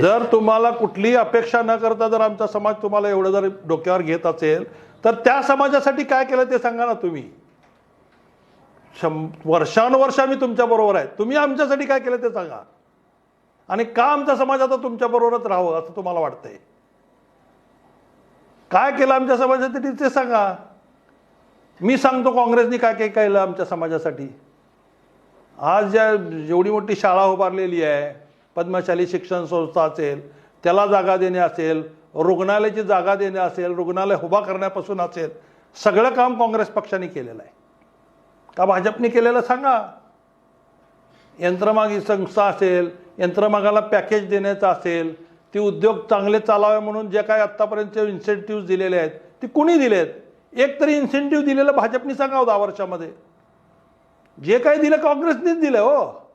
जर तुम्हाला कुठलीही अपेक्षा न करता जर आमचा समाज तुम्हाला एवढं जर डोक्यावर घेत असेल तर त्या समाजासाठी काय केलं ते सांगा ना तुम्ही. शं वर्षानुवर्ष आम्ही तुमच्या बरोबर आहे. तुम्ही आमच्यासाठी काय केलं ते सांगा. आणि का आमचा समाज आता तुमच्या बरोबरच राहावं असं तुम्हाला वाटतंय? काय केलं आमच्या समाजासाठी ते सांगा. मी सांगतो काँग्रेसनी काय काय केलं आमच्या समाजासाठी. आज ज्या एवढी मोठी शाळा उभारलेली आहे पद्मशाली शिक्षण संस्था असेल त्याला जागा देणे असेल रुग्णालयाची जागा देणे असेल रुग्णालय उभा करण्यापासून असेल सगळं काम काँग्रेस पक्षाने केलेलं आहे. का भाजपने केलेलं सांगा. यंत्रमागी संस्था असेल यंत्रमागाला पॅकेज देण्याचं असेल ती उद्योग चांगले चालावे म्हणून जे काय आत्तापर्यंतचे इन्सेंटिव्ह दिलेले आहेत ती कुणी दिलेत? एक तरी इन्सेंटिव्ह दिलेलं भाजपने सांगावं हो दहा वर्षामध्ये. जे काही दिलं काँग्रेसनेच दिलं हो.